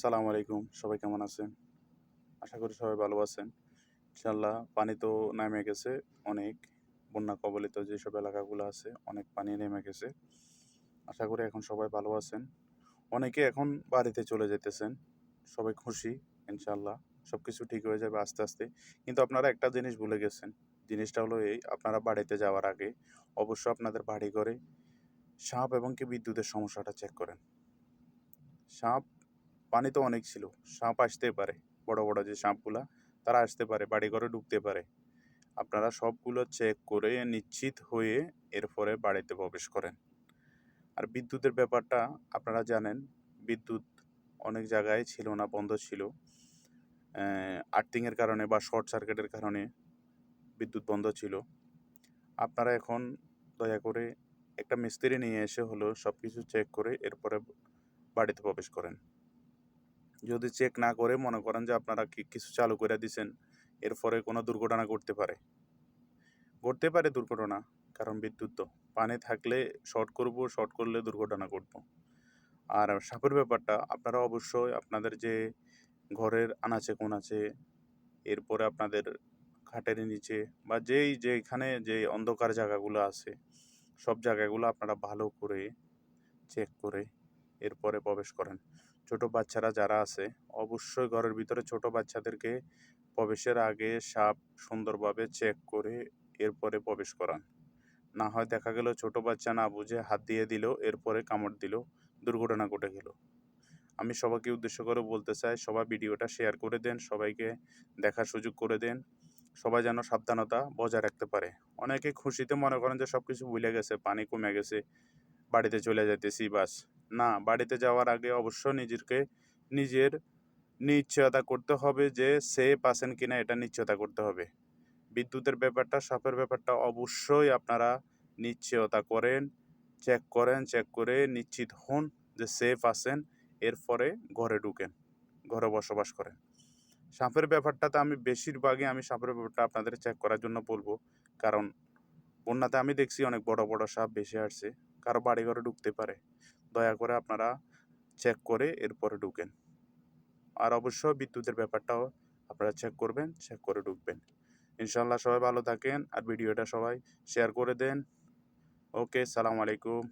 সালামু আলাইকুম, সবাই কেমন আছেন? আশা করি সবাই ভালো আছেন। ইনশাল্লাহ পানি তো নেমে গেছে অনেক, বন্যা কবলিত যেসব এলাকাগুলো আছে, অনেক পানি নেমে গেছে। আশা করি এখন সবাই ভালো আছেন। অনেকে এখন বাড়িতে চলে যেতেছেন, সবাই খুশি ইনশাল্লাহ সব কিছু ঠিক হয়ে যাবে আস্তে আস্তে। কিন্তু আপনারা একটা জিনিস ভুলে গেছেন, জিনিসটা হলো এই, আপনারা বাড়িতে যাওয়ার আগে অবশ্যই আপনাদের বাড়ি ঘরে সাপ এবং কি বিদ্যুতের সমস্যাটা চেক করেন। সাপ পানি তো অনেক ছিল। সাপ আসতে পারে, বড় বড় যে সাপগুলা, তারা আসতে পারে বাড়ি ঘরে ঢুকতে পারে। আপনারা সবগুলো চেক করে নিশ্চিত হয়ে এরপরে বাড়িতে প্রবেশ করেন। আর বিদ্যুতের ব্যাপারটা আপনারা জানেন, বিদ্যুৎ অনেক জায়গায় ছিল না, বন্ধ ছিল। আর্থিংয়ের কারণে বা শর্ট সার্কিটের কারণে বিদ্যুৎ বন্ধ ছিল। আপনারা এখন দয়া করে একটা মিস্ত্রি নিয়ে এসে হলো সব কিছু চেক করে এরপরে বাড়িতে প্রবেশ করেন। যদি চেক না করে মনে করেন যে আপনারা কিছু চালু করে দিছেন, এরপরে কোনো দুর্ঘটনা ঘটতে পারে। ঘটতে পারে দুর্ঘটনা, কারণ বিদ্যুৎ তো। পানি থাকলে শর্ট করব শর্ট করলে দুর্ঘটনা ঘটব। আর সাপের ব্যাপারটা, আপনারা অবশ্যই আপনাদের যে ঘরের আনাচে কোন আছে এরপরে আপনাদের খাটের নিচে বা যেই যেখানে যে অন্ধকার জায়গাগুলো আছে, সব জায়গাগুলো আপনারা ভালো করে চেক করে এরপরে প্রবেশ করেন। ছোট বাচ্চারা যারা আছে, অবশ্যই ঘরের ভিতরে ছোট বাচ্চাদেরকে প্রবেশের আগে সাপ সুন্দরভাবে চেক করে এরপরে প্রবেশ করান। না হয় দেখা গেল ছোট বাচ্চা না বুঝে হাত দিয়ে দিল, এরপরে কামড় দিল, দুর্ঘটনা ঘটে গেল। আমি সবাইকে উদ্দেশ্য করে বলতে চাই, সবাই ভিডিওটা শেয়ার করে দেন, সবাইকে দেখার সুযোগ করে দেন। সবাই যেন সাবধানতা বজায় রাখতে পারে। অনেকে খুশিতে মনে করেন যে সব কিছু ভুলে গেছে, পানি কমে গেছে, বাড়িতে চলে যেতেছি বাস। না, বাড়িতে যাওয়ার আগে অবশ্য নিজেকে নিজের নিশ্চয়তা করতে হবে যে সেফ আছেন কিনা এটা নিশ্চয়তা করতে হবে। বিদ্যুতের ব্যাপারটা সাপের ব্যাপারটা অবশ্যই আপনারা নিশ্চয়তা করেন চেক করেন চেক করে নিশ্চিত হন যে সেফ আছেন এরপরে ঘরে ঢুকেন, ঘরে বসবাস করেন। সাপের ব্যাপারটাতে আমি বেশিরভাগই আমি সাপের ব্যাপারটা আপনাদের চেক করার জন্য বলব, কারণ বন্যাতে আমি দেখছি অনেক বড় বড় সাপ বেশি আসছে। কারও বাড়ি ঘরে ঢুকতে পারে। দয়া করে আপনারা চেক করে এরপরে ঢুকেন। আর অবশ্য বিদ্যুতের ব্যাপারটাও আপনারা চেক করবেন চেক করে ঢুকবেন। ইনশাল্লাহ সবাই ভালো থাকেন। আর ভিডিওটা সবাই শেয়ার করে দেন। ওকে সালাম আলাইকুম।